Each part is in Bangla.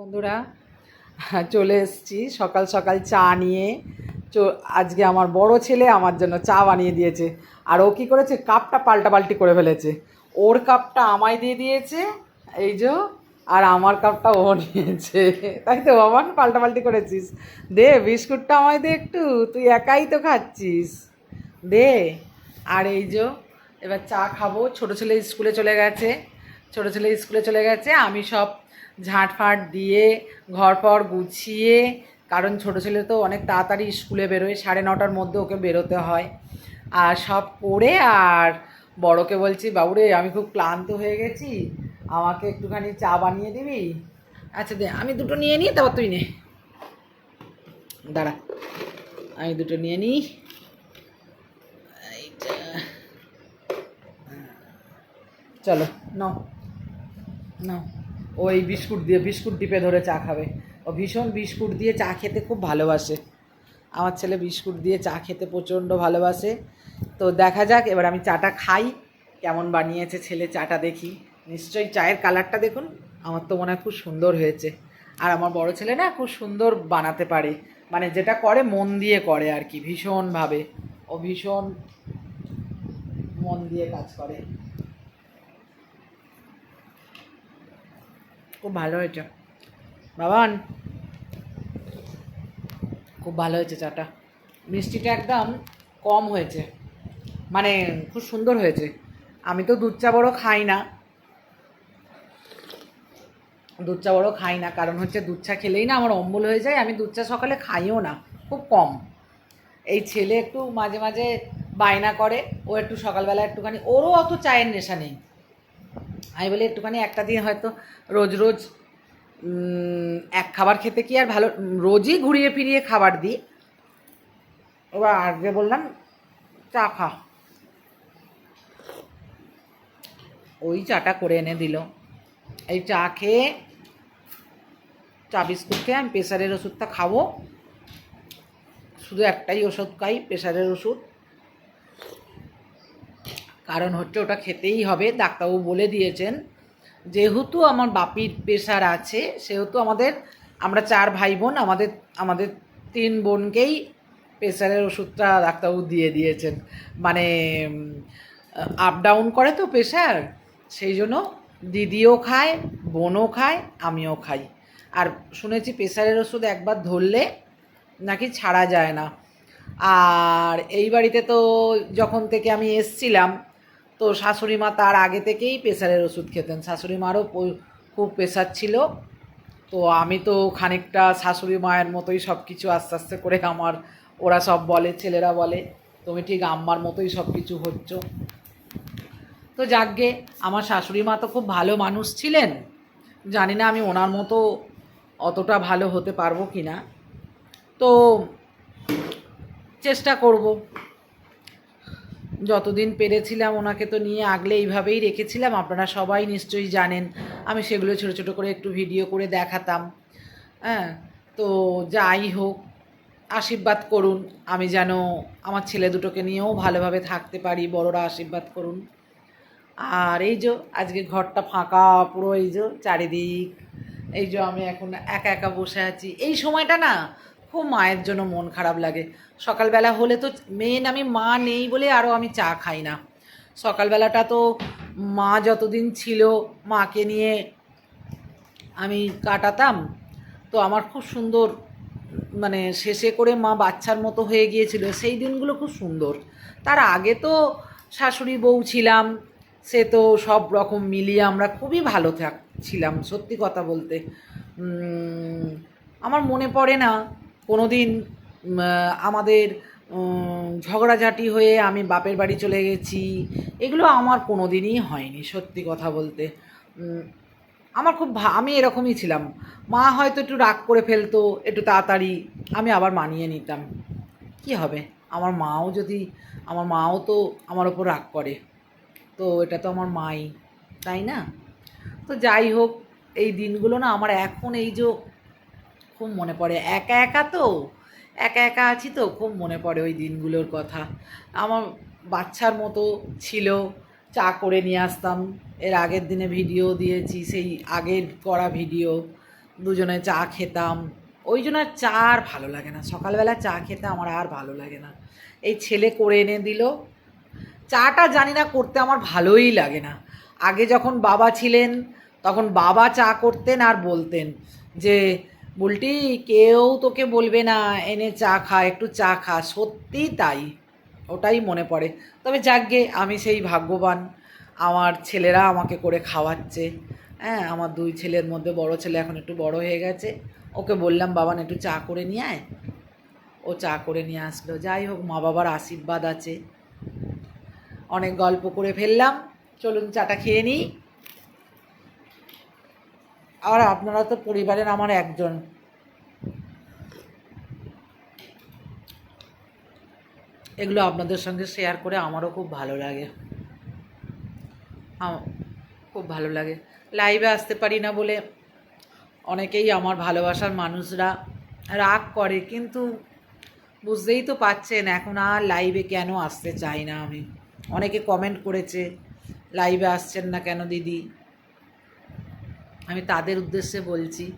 বন্ধুরা, চলে এসেছি সকাল সকাল চা নিয়ে। আজকে আমার বড় ছেলে আমার জন্য চা বানিয়ে দিয়েছে। আর ও কী করেছে? কাপটা পাল্টাপাল্টি করে ফেলেছে। ওর কাপটা আমায় দিয়ে দিয়েছে, এই যে, আর আমার কাপটা ও নিয়েছে। তাই তো বাবান পাল্টাপাল্টি করেছিস। দে, বিস্কুটটা আমায় দে একটু, তুই একাই তো খাচ্ছিস। দে, আর এই যে, এবার চা খাব। ছোটো ছেলে স্কুলে চলে গেছে। ছোটো ছেলে স্কুলে চলে গেছে, আমি সব ঝাঁট ফাট দিয়ে ঘর পর গুছিয়ে, কারণ ছোটো ছেলে তো অনেক তাড়াতাড়ি স্কুলে বেরোয়, সাড়ে নটার মধ্যে ওকে বেরোতে হয়। আর সব করে আর বড়কে বলছি, বাবুরে, আমি খুব ক্লান্ত হয়ে গেছি, আমাকে একটুখানি চা বানিয়ে দিবি? আচ্ছা দে, আমি দুটো নিয়ে নিই, তারপর তুই নে। দাঁড়া, আমি দুটো নিয়ে নিই। চলো, নাও নাও। ওই বিস্কুট দিয়ে, বিস্কুট টিপে ধরে চা খাবে। ও ভীষণ বিস্কুট দিয়ে চা খেতে খুব ভালোবাসে। আমার ছেলে বিস্কুট দিয়ে চা খেতে প্রচণ্ড ভালোবাসে। তো দেখা যাক, এবার আমি চাটা খাই। কেমন বানিয়েছে ছেলে চাটা দেখি। নিশ্চয়ই চায়ের কালারটা দেখুন, আমার তো মনে হয় খুব সুন্দর হয়েছে। আর আমার বড় ছেলে না খুব সুন্দর বানাতে পারে। মানে যেটা করে, মন দিয়ে করে আর কি, ভীষণভাবে। ও ভীষণ মন দিয়ে কাজ করে। খুব ভালো হয়েছে। বাবান, খুব ভালো হয়েছে চাটা। মিষ্টিটা একদম কম হয়েছে। মানে খুব সুন্দর হয়েছে। আমি তো দুধ চা বড় খাই না। দুধ চা বড় খাই না। কারণ হচ্ছে দুধ চা খেলেই না আমার অম্বল হয়ে যায়। আমি দুধ চা সকালে খাইও না। খুব কম। এই ছেলে একটু মাঝে মাঝে বায়না করে। ও একটু সকালবেলা একটুখানি। ওরও অত চায়ের নেশা নেই। আমি বলি একটুখানি একটা দিন হয়তো রোজ রোজ এক খাবার খেতে কি আর ভালো, রোজই ঘুরিয়ে ফিরিয়ে খাবার দিই। এবার আগে বললাম, চা খা। ওই চাটা করে এনে দিল। এই চা খেয়ে, চা বিস্কুট খেয়ে আমি প্রেশারের ওষুধটা খাব। শুধু একটাই ওষুধ খাই প্রেশারের ওষুধ। কারণ হচ্ছে ওটা খেতেই হবে, ডাক্তারবাবু বলে দিয়েছেন। যেহেতু আমার বাপির প্রেশার আছে, সেহেতু আমাদের, আমরা চার ভাই বোন আমাদের আমাদের তিন বোনকেই প্রেশারের ওষুধটা ডাক্তারবাবু দিয়ে দিয়েছেন। মানে আপ ডাউন করে তো প্রেশার, সেই জন্য দিদিও খায়, বোনও খায়, আমিও খাই। আর শুনেছি প্রেশারের ওষুধ একবার ধরলে নাকি ছাড়া যায় না। আর এই বাড়িতে তো যখন থেকে আমি এসছিলাম তো শাশুড়ি মা তার আগে থেকেই প্রেশারের ওষুধ খেতেন। শাশুড়ি মারও খুব প্রেশার ছিল। তো আমি তো খানিকটা শাশুড়ি মায়ের মতোই সব কিছু আস্তে আস্তে করে আমার, ওরা সব বলে, ছেলেরা বলে, তুমি ঠিক আম্মার মতোই সব কিছু হচ্ছ। তো যাকগে, আমার শাশুড়ি মা তো খুব ভালো মানুষ ছিলেন। জানি না আমি ওনার মতো অতটা ভালো হতে পারব কি না তো চেষ্টা করব। যতদিন পেরেছিলাম ওনাকে তো নিয়ে আগলে এইভাবেই রেখেছিলাম, আপনারা সবাই নিশ্চয়ই জানেন। আমি সেগুলো ছোটো ছোটো করে একটু ভিডিও করে দেখাতাম। হ্যাঁ তো যাই হোক, আশীর্বাদ করুন, আমি যেন আমার ছেলে দুটোকে নিয়েও ভালোভাবে থাকতে পারি, বড়রা আশীর্বাদ করুন। আর এই যে, আজকে ঘরটা ফাঁকা, পুরো এই যে, চারিদিক, এই যে আমি এখন একা একা বসে আছি। এই সময়টা না খুব মায়ের জন্য মন খারাপ লাগে। সকালবেলা হলে তো মেন আমি মা নেই বলে আরও আমি চা খাই না। সকালবেলাটা তো মা যতদিন ছিল, মাকে নিয়ে আমি কাটাতাম। তো আমার খুব সুন্দর মানে শেষে করে মা বাচ্চার মতো হয়ে গিয়েছিল। সেই দিনগুলো খুব সুন্দর। তার আগে তো শাশুড়ি বউ ছিলাম, সে তো সব রকম মিলিয়ে আমরা খুবই ভালো থাক, ছিলাম, সত্যি কথা বলতে। আমার মনে পড়ে না কোনো দিন আমাদের ঝগড়াঝাটি হয়ে আমি বাপের বাড়ি চলে গেছি, এগুলো আমার কোনো দিনই হয়নি, সত্যি কথা বলতে। আমার খুব আমি এরকমই ছিলাম। মা হয়তো একটু রাগ করে ফেলতো, একটু তাড়াতাড়ি, আমি আবার মানিয়ে নিতাম। কি হবে? আমার মাও যদি, আমার মাও তো আমার ওপর রাগ করে। তো এটা তো আমার মাই, তাই না? তো যাই হোক, এই দিনগুলো না আমার এখন এই যে খুব মনে পড়ে। একা একা তো? একা একা আছি তো? খুব মনে পড়ে ওই দিনগুলোর কথা। আমার বাচ্চার মতো ছিল, চা করে নিয়ে আসতাম। এর আগের দিনে ভিডিও দিয়েছি, সেই আগের করা ভিডিও। দুজনে চা খেতাম। ওই জন্য আর চা আর ভালো লাগে না। সকালবেলা চা খেতে আমার আর ভালো লাগে না। এই ছেলে করে এনে দিল। চাটা জানি না করতে আমার ভালোই লাগে না। আগে যখন বাবা ছিলেন, তখন বাবা চা করতেন আর বলতেন যে বুলটি কেউ তোকে বলবে না, এনে চা খা, একটু চা খা। সত্যি তাই, ওটাই মনে পড়ে। তবে যাকগে, আমি সেই ভাগ্যবান। আমার ছেলেরা আমাকে করে খাওয়াচ্ছে। হ্যাঁ আমার দুই ছেলের মধ্যে বড় ছেলে এখন একটু বড় হয়ে গেছে। ওকে বললাম, বাবান, একটু চা করে নিয়ে আয়। ও চা করে নিয়ে আসলো। যাই হোক, মা বাবার আশীর্বাদ আছে। অনেক গল্প করে ফেললাম। চলুন, চাটা খেয়ে নিই। আর আপনারা তো পরিবারের আমার একজন। এগুলো আপনাদের সঙ্গে শেয়ার করে আমারও খুব ভালো লাগে। খুব ভালো লাগে। লাইভে আসতে পারি না বলে অনেকেই আমার ভালোবাসার মানুষরা রাগ করে, কিন্তু বুঝতেই তো পাচ্ছেন এখন আর লাইভে কেন আসতে চাই না আমি। অনেকে কমেন্ট করেছে লাইভে আসছেন না কেন দিদি? আমি তাদের উদ্দেশ্যে বলছি,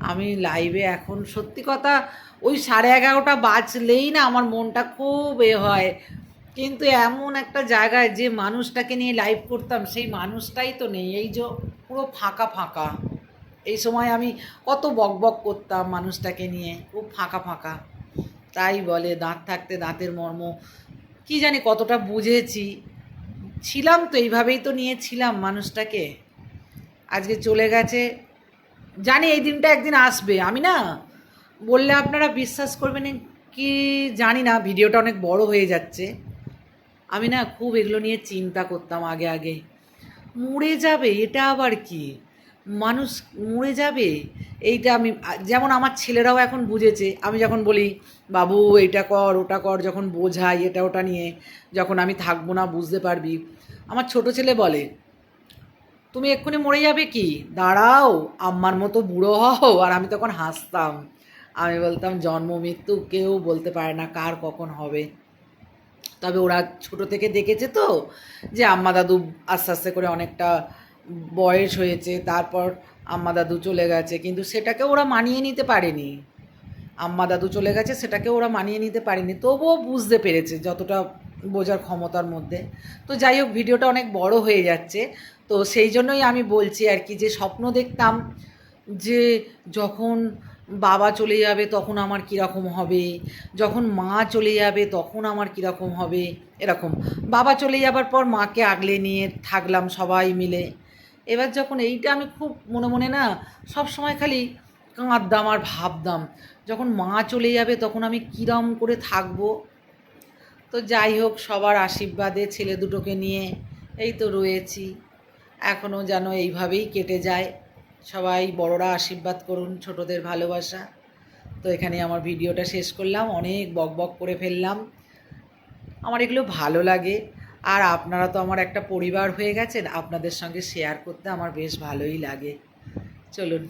আমি লাইভে এখন, সত্যি কথা, ওই সাড়ে এগারোটা বাজলেই না আমার মনটা খুব এ হয়। কিন্তু এমন একটা জায়গায় যে মানুষটাকে নিয়ে লাইভ করতাম, সেই মানুষটাই তো নেই। এই যে পুরো ফাঁকা ফাঁকা। এই সময় আমি কত বক বক করতাম মানুষটাকে নিয়ে, খুব ফাঁকা ফাঁকা। তাই বলে দাঁত থাকতে দাঁতের মর্ম। কি জানি কতটা বুঝেছি। ছিলাম তো, এইভাবেই তো নিয়েছিলাম মানুষটাকে। আজকে চলে গেছে। জানি এই দিনটা একদিন আসবে, আমি না বললে আপনারা বিশ্বাস করবেন কি জানি না, ভিডিওটা অনেক বড় হয়ে যাচ্ছে। আমি না খুব এগুলো নিয়ে চিন্তা করতাম আগে আগে। মরে যাবে, এটা আবার কি? মানুষ মরে যাবে, এইটা আমি, যেমন আমার ছেলেরাও এখন বুঝেছে, আমি যখন বলি, বাবু এটা কর, ওটা কর, যখন বোঝাই এটা ওটা নিয়ে, যখন আমি থাকব না বুঝতে পারবি। আমার ছোট ছেলে বলে তুমি এক্ষুনি মরে যাবে কি? দাঁড়াও, আম্মার মতো বুড়ো হও। আর আমি তখন হাসতাম। আমি বলতাম, জন্ম, মৃত্যু কেউ বলতে পারে না কার কখন হবে। তবে ওরা ছোট থেকে দেখেছে তো যে আম্মা দাদু আস্তে আস্তে করে অনেকটা বয়স হয়েছে, তারপর আম্মা দাদু চলে গেছে। কিন্তু সেটাকে ওরা মানিয়ে নিতে পারেনি। আম্মা দাদু চলে গেছে, সেটাকে ওরা মানিয়ে নিতে পারেনি। তবুও বুঝতে পেরেছে যতটা বোঝার ক্ষমতার মধ্যে। তো যাই হোক, ভিডিওটা অনেক বড় হয়ে যাচ্ছে। তো সেই জন্যই আমি বলছি আর কি যে, স্বপ্ন দেখতাম যে, যখন বাবা চলে যাবে তখন আমার কীরকম হবে, যখন মা চলে যাবে তখন আমার কীরকম হবে, এরকম। বাবা চলে যাবার পর মাকে আগলে নিয়ে থাকলাম সবাই মিলে। এবার যখন এইটা আমি খুব মনে মনে না, সব সময় খালি কাঁদতাম আর ভাবতাম যখন মা চলে যাবে তখন আমি কিরম করে থাকব? তো যাই হোক, সবার আশীর্বাদে ছেলে দুটোকে নিয়ে এই তো রয়েছি। এখনও যেন এইভাবেই কেটে যায়। সবাই বড়রা আশীর্বাদ করুন, ছোটদের ভালোবাসা। তো এখানে আমার ভিডিওটা শেষ করলাম। অনেক বক বক করে ফেললাম। আমার এগুলো ভালো লাগে। আর আপনারা তো আমার একটা পরিবার হয়ে গেছেন, আপনাদের সঙ্গে শেয়ার করতে আমার বেশ ভালোই লাগে। চলুন।